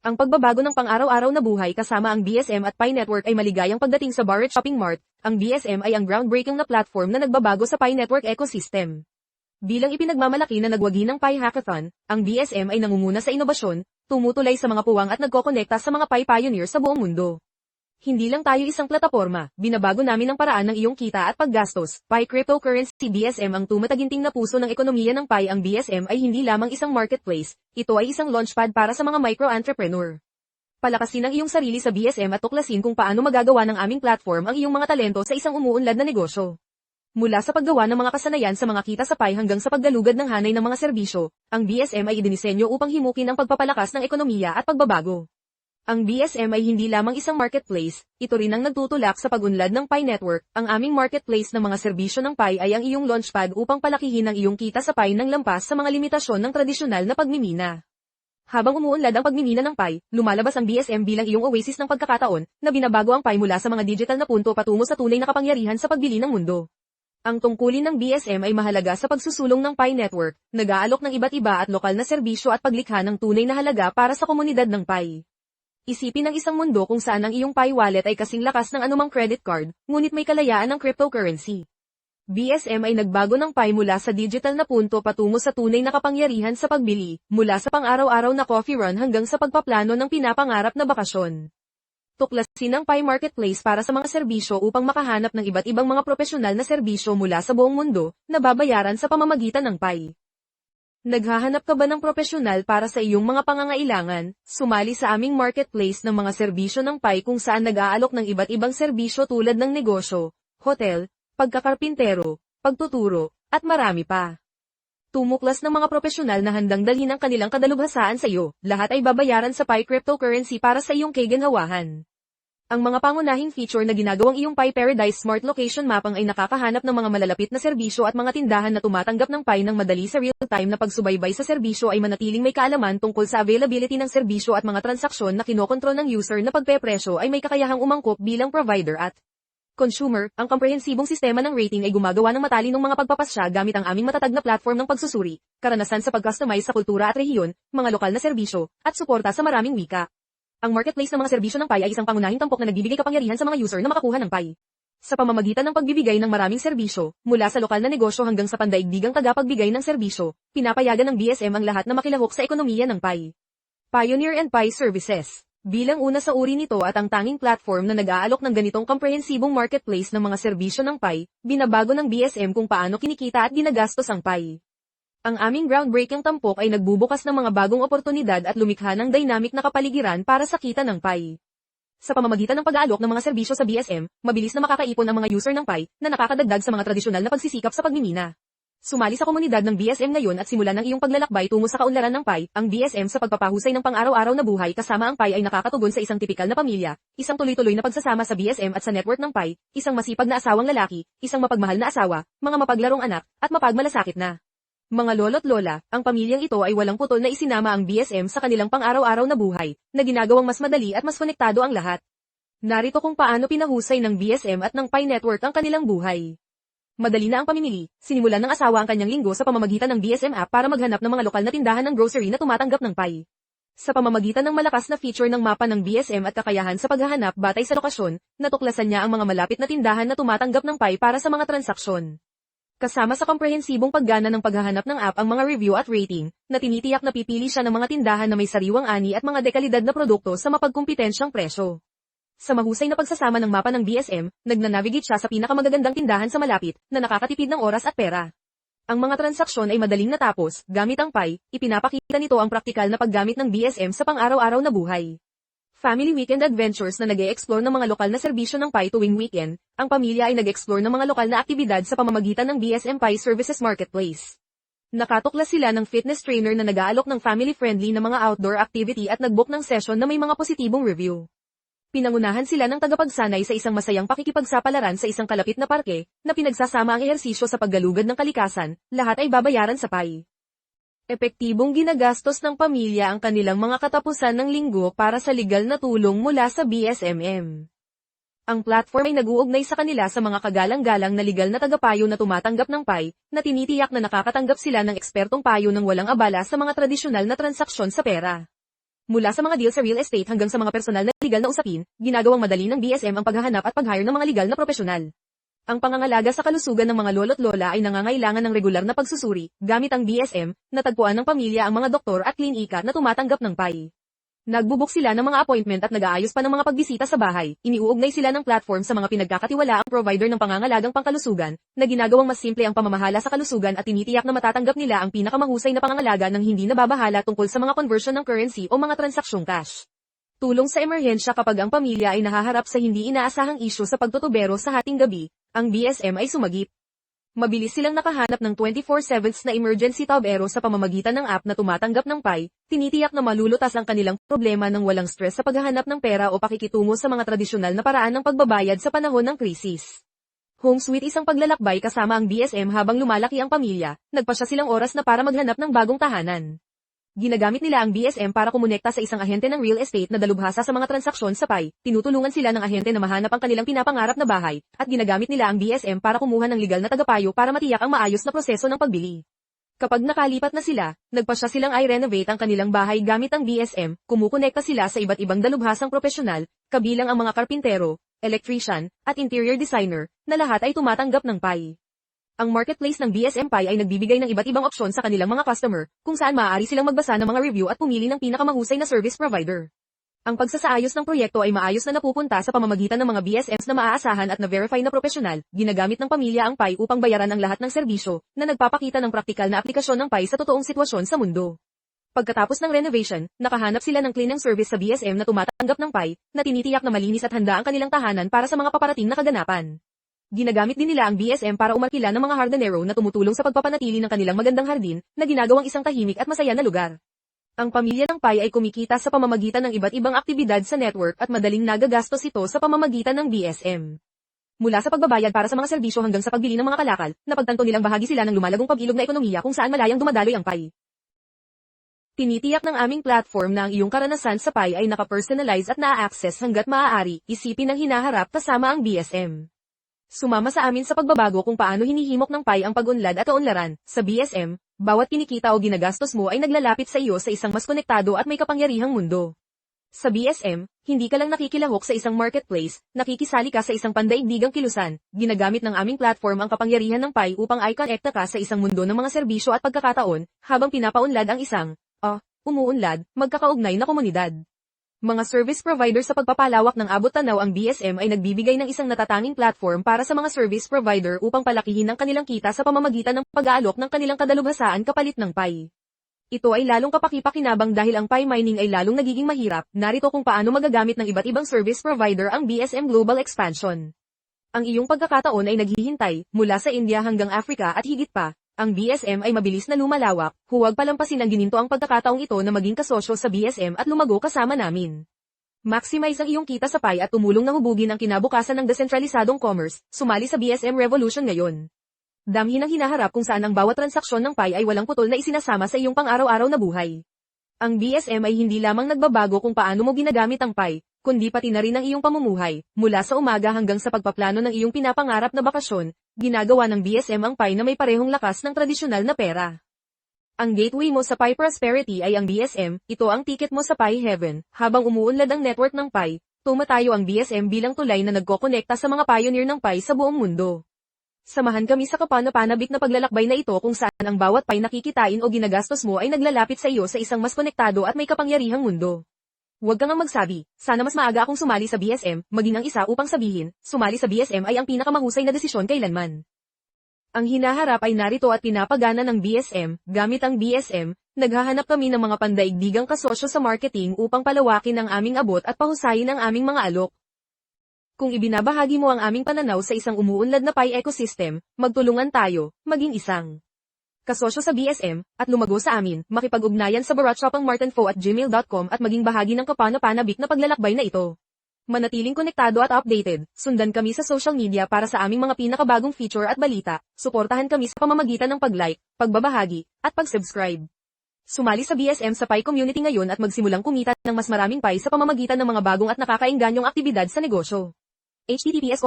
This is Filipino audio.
Ang pagbabago ng pang-araw-araw na buhay kasama ang BSM at Pi Network ay maligayang pagdating sa Barrett Shopping Mart. Ang BSM ay ang groundbreaking na platform na nagbabago sa Pi Network ecosystem. Bilang ipinagmamalaki na nagwagi ng Pi Hackathon, ang BSM ay nangunguna sa inobasyon, tumutulay sa mga puwang at nagkokonekta sa mga Pi pioneers sa buong mundo. Hindi lang tayo isang plataforma, binabago namin ang paraan ng iyong kita at paggastos. Pi Cryptocurrency BSM ang tumataginting na puso ng ekonomiya ng Pi ang BSM ay hindi lamang isang marketplace, ito ay isang launchpad para sa mga micro-entrepreneur. Palakasin ang iyong sarili sa BSM at tuklasin kung paano magagawa ng aming platform ang iyong mga talento sa isang umuunlad na negosyo. Mula sa paggawa ng mga kasanayan sa mga kita sa Pi hanggang sa paggalugad ng hanay ng mga serbisyo, ang BSM ay idinisenyo upang himukin ang pagpapalakas ng ekonomiya at pagbabago. Ang BSM ay hindi lamang isang marketplace, ito rin ang nagtutulak sa pag-unlad ng Pi Network. Ang aming marketplace ng mga serbisyo ng Pi ay ang iyong launchpad upang palakihin ang iyong kita sa Pi ng lampas sa mga limitasyon ng tradisyonal na pagmimina. Habang umuunlad ang pagmimina ng Pi, lumalabas ang BSM bilang iyong oasis ng pagkakataon, na binabago ang Pi mula sa mga digital na punto patungo sa tunay na kapangyarihan sa pagbili ng mundo. Ang tungkulin ng BSM ay mahalaga sa pagsusulong ng Pi Network, nag-aalok ng iba't iba at lokal na serbisyo at paglikha ng tunay na halaga para sa komunidad ng Pi. Isipin ang isang mundo kung saan ang iyong Pi wallet ay kasing lakas ng anumang credit card, ngunit may kalayaan ng cryptocurrency. BSM ay nagbago ng Pi mula sa digital na punto patungo sa tunay na kapangyarihan sa pagbili, mula sa pang-araw-araw na coffee run hanggang sa pagpaplano ng pinapangarap na bakasyon. Tuklasin ang Pi Marketplace para sa mga serbisyo upang makahanap ng iba't ibang mga profesional na serbisyo mula sa buong mundo, na babayaran sa pamamagitan ng Pi. Naghahanap ka ba ng profesional para sa iyong mga pangangailangan? Sumali sa aming marketplace ng mga serbisyo ng PAI kung saan nag-aalok ng iba't ibang serbisyo tulad ng negosyo, hotel, pagkakarpintero, pagtuturo, at marami pa. Tumuklas ng mga profesional na handang dalhin ang kanilang kadalubhasaan sa iyo, lahat ay babayaran sa PAI cryptocurrency para sa iyong kaganhawahan. Ang mga pangunahing feature na ginagawang iyong Pi Paradise Smart Location Mapping ay nakakahanap ng mga malalapit na serbisyo at mga tindahan na tumatanggap ng Pi ng madali sa real-time na pagsubaybay sa serbisyo ay manatiling may kaalaman tungkol sa availability ng serbisyo at mga transaksyon na kinokontrol ng user na pagpepresyo ay may kakayahang umangkop bilang provider at consumer, ang komprehensibong sistema ng rating ay gumagawa ng matalinong mga pagpapasya gamit ang aming matatag na platform ng pagsusuri, karanasan sa pag-customize sa kultura at rehiyon, mga lokal na serbisyo, at suporta sa maraming wika. Ang marketplace ng mga serbisyo ng Pi ay isang pangunahing tampok na nagbibigay kapangyarihan sa mga user na makakuha ng Pi. Sa pamamagitan ng pagbibigay ng maraming serbisyo, mula sa lokal na negosyo hanggang sa pandaigdigang tagapagbigay ng serbisyo, pinapayagan ng BSM ang lahat na makilahok sa ekonomiya ng Pi. Pioneer and Pi Services Bilang una sa uri nito at ang tanging platform na nag-aalok ng ganitong komprehensibong marketplace ng mga serbisyo ng Pi, binabago ng BSM kung paano kinikita at ginagastos ang Pi. Ang aming groundbreaking tampok ay nagbubukas ng mga bagong oportunidad at lumikha ng dynamic na kapaligiran para sa kita ng PI. Sa pamamagitan ng pag-aalok ng mga serbisyo sa BSM, mabilis na makakaipon ang mga user ng PI na nakakadagdag sa mga tradisyonal na pagsisikap sa pagmimina. Sumali sa komunidad ng BSM ngayon at simulan ng iyong paglalakbay tungo sa kaunlaran ng PI, ang BSM sa pagpapahusay ng pang-araw-araw na buhay kasama ang PI ay nakakatugon sa isang tipikal na pamilya, isang tuloy-tuloy na pagsasama sa BSM at sa network ng PI, isang masipag na asawang lalaki, isang mapagmahal na asawa, mga mapaglarong anak, at mapagmalasakit na. Mga lolo't lola, ang pamilyang ito ay walang putol na isinama ang BSM sa kanilang pang-araw-araw na buhay, na ginagawang mas madali at mas konektado ang lahat. Narito kung paano pinahusay ng BSM at ng Pi Network ang kanilang buhay. Madali na ang pamimili, sinimulan ng asawa ang kanyang linggo sa pamamagitan ng BSM app para maghanap ng mga lokal na tindahan ng grocery na tumatanggap ng Pi. Sa pamamagitan ng malakas na feature ng mapa ng BSM at kakayahan sa paghahanap batay sa lokasyon, natuklasan niya ang mga malapit na tindahan na tumatanggap ng Pi para sa mga transaksyon. Kasama sa komprehensibong paggana ng paghahanap ng app ang mga review at rating, na tinitiyak na pipili siya ng mga tindahan na may sariwang ani at mga dekalidad na produkto sa mapagkumpetensyang presyo. Sa mahusay na pagsasama ng mapa ng BSM, nagnanavigate siya sa pinakamagagandang tindahan sa malapit, na nakakatipid ng oras at pera. Ang mga transaksyon ay madaling natapos, gamit ang PI, ipinapakita nito ang praktikal na paggamit ng BSM sa pang-araw-araw na buhay. Family Weekend Adventures na nag explore ng mga lokal na serbisyo ng Pi tuwing weekend, ang pamilya ay nag-explore ng mga lokal na aktibidad sa pamamagitan ng BSM Pi Services Marketplace. Nakatuklas sila ng fitness trainer na nag-aalok ng family-friendly na mga outdoor activity at nag-book ng session na may mga positibong review. Pinangunahan sila ng tagapagsanay sa isang masayang pakikipagsapalaran sa isang kalapit na parke, na pinagsasama ang ehersisyo sa paggalugad ng kalikasan, lahat ay babayaran sa Pi. Epektibong ginagastos ng pamilya ang kanilang mga katapusan ng linggo para sa legal na tulong mula sa BSMM. Ang platform ay nag-uugnay sa kanila sa mga kagalang-galang na legal na tagapayo na tumatanggap ng PAI, na tinitiyak na nakakatanggap sila ng ekspertong payo ng walang abala sa mga tradisyonal na transaksyon sa pera. Mula sa mga deal sa real estate hanggang sa mga personal na legal na usapin, ginagawang madali ng BSM ang paghahanap at pag-hire ng mga legal na profesional. Ang pangangalaga sa kalusugan ng mga lolo't lola ay nangangailangan ng regular na pagsusuri, gamit ang BSM, natagpuan ng pamilya ang mga doktor at klinika na tumatanggap ng PAI. Nagbubuk sila ng mga appointment at nag-aayos pa ng mga pagbisita sa bahay, iniuugnay sila ng platform sa mga pinagkakatiwalaang provider ng pangangalagang pangkalusugan, na ginagawang mas simple ang pamamahala sa kalusugan at tinitiyak na matatanggap nila ang pinakamahusay na pangangalaga ng hindi nababahala tungkol sa mga conversion ng currency o mga transaksyong cash. Tulong sa emerhensya kapag ang pamilya ay nahaharap sa hindi inaasahang isyu sa pagtutubero sa hating gabi, ang BSM ay sumagip. Mabilis silang nakahanap ng 24/7 na emergency tabero sa pamamagitan ng app na tumatanggap ng PAI, tinitiyak na malulutas ang kanilang problema ng walang stress sa paghahanap ng pera o pakikitungo sa mga tradisyonal na paraan ng pagbabayad sa panahon ng krisis. Home Sweet isang paglalakbay kasama ang BSM habang lumalaki ang pamilya, nagpasya silang oras na para maghanap ng bagong tahanan. Ginagamit nila ang BSM para kumonekta sa isang ahente ng real estate na dalubhasa sa mga transaksyon sa PAI, tinutulungan sila ng ahente na mahanap ang kanilang pinapangarap na bahay, at ginagamit nila ang BSM para kumuha ng legal na tagapayo para matiyak ang maayos na proseso ng pagbili. Kapag nakalipat na sila, nagpasya silang i-renovate ang kanilang bahay gamit ang BSM, kumukonekta sila sa iba't ibang dalubhasang profesional, kabilang ang mga karpintero, electrician, at interior designer, na lahat ay tumatanggap ng PAI. Ang marketplace ng BSM Pi ay nagbibigay ng iba't ibang opsyon sa kanilang mga customer, kung saan maaari silang magbasa ng mga review at pumili ng pinakamahusay na service provider. Ang pagsasaayos ng proyekto ay maayos na napupunta sa pamamagitan ng mga BSMs na maaasahan at na-verify na profesional, ginagamit ng pamilya ang Pi upang bayaran ang lahat ng serbisyo, na nagpapakita ng praktikal na aplikasyon ng Pi sa totoong sitwasyon sa mundo. Pagkatapos ng renovation, nakahanap sila ng cleaning service sa BSM na tumatanggap ng Pi, na tinitiyak na malinis at handa ang kanilang tahanan para sa mga paparating na kaganapan. Ginagamit din nila ang BSM para umarkila ng mga hardinero na tumutulong sa pagpapanatili ng kanilang magandang hardin, na ginagawang isang tahimik at masaya na lugar. Ang pamilya ng Pai ay kumikita sa pamamagitan ng iba't ibang aktibidad sa network at madaling nagagastos ito sa pamamagitan ng BSM. Mula sa pagbabayad para sa mga serbisyo hanggang sa pagbili ng mga kalakal, napagtanto nilang bahagi sila ng lumalagong pag-ilog na ekonomiya kung saan malayang dumadaloy ang Pai. Tinitiyak ng aming platform na ang iyong karanasan sa Pai ay nakapersonalize at naa-access hanggat maaari, isipin ang hinaharap kasama ang BSM. Sumama sa amin sa pagbabago kung paano hinihimok ng PAI ang pag-unlad at kaunlaran. Sa BSM, bawat kinikita o ginagastos mo ay naglalapit sa iyo sa isang mas konektado at may kapangyarihang mundo. Sa BSM, hindi ka lang nakikilahok sa isang marketplace, nakikisali ka sa isang pandaigdigang kilusan. Ginagamit ng aming platform ang kapangyarihan ng PAI upang i-connecta ka sa isang mundo ng mga serbisyo at pagkakataon, habang pinapaunlad ang isang, ah, umuunlad, magkakaugnay na komunidad. Mga service provider sa pagpapalawak ng abot tanaw ang BSM ay nagbibigay ng isang natatanging platform para sa mga service provider upang palakihin ang kanilang kita sa pamamagitan ng pag-aalok ng kanilang kadalubhasaan kapalit ng PAI. Ito ay lalong kapakipakinabang dahil ang PAI mining ay lalong nagiging mahirap, narito kung paano magagamit ng iba't ibang service provider ang BSM Global Expansion. Ang iyong pagkakataon ay naghihintay, mula sa India hanggang Africa at higit pa, ang BSM ay mabilis na lumalawak, huwag palampasin ang gininto ang pagkakataong ito na maging kasosyo sa BSM at lumago kasama namin. Maximize ang iyong kita sa PAI at tumulong na hubugin ang kinabukasan ng desentralisadong commerce, sumali sa BSM Revolution ngayon. Damhin ang hinaharap kung saan ang bawat transaksyon ng PAI ay walang putol na isinasama sa iyong pang-araw-araw na buhay. Ang BSM ay hindi lamang nagbabago kung paano mo ginagamit ang PAI, kundi pati na rin ang iyong pamumuhay, mula sa umaga hanggang sa pagpaplano ng iyong pinapangarap na bakasyon, ginagawa ng BSM ang PAI na may parehong lakas ng tradisyonal na pera. Ang gateway mo sa PAI Prosperity ay ang BSM, ito ang ticket mo sa PAI Heaven, habang umuunlad ang network ng PAI, tumatayo ang BSM bilang tulay na nagkokonekta sa mga pioneer ng PAI sa buong mundo. Samahan kami sa kapanapanabik na paglalakbay na ito kung saan ang bawat PAI nakikitain o ginagastos mo ay naglalapit sa iyo sa isang mas konektado at may kapangyarihang mundo. Huwag kang ang magsabi, sana mas maaga akong sumali sa BSM, maging ang isa upang sabihin, sumali sa BSM ay ang pinakamahusay na desisyon kailanman. Ang hinaharap ay narito at pinapagana ng BSM, gamit ang BSM, naghahanap kami ng mga pandaigdigang kasosyo sa marketing upang palawakin ang aming abot at pahusayin ang aming mga alok. Kung ibinabahagi mo ang aming pananaw sa isang umuunlad na PI ecosystem, magtulungan tayo, maging isang kasosyo sa BSM, at lumago sa amin, makipag-ugnayan sa baratshopangmartinfo at gmail.com at maging bahagi ng kapanapanabik na paglalakbay na ito. Manatiling konektado at updated, sundan kami sa social media para sa aming mga pinakabagong feature at balita, suportahan kami sa pamamagitan ng pag-like, pagbabahagi, at pag-subscribe. Sumali sa BSM sa Pi Community ngayon at magsimulang kumita ng mas maraming Pi sa pamamagitan ng mga bagong at nakakainganyong aktibidad sa negosyo. https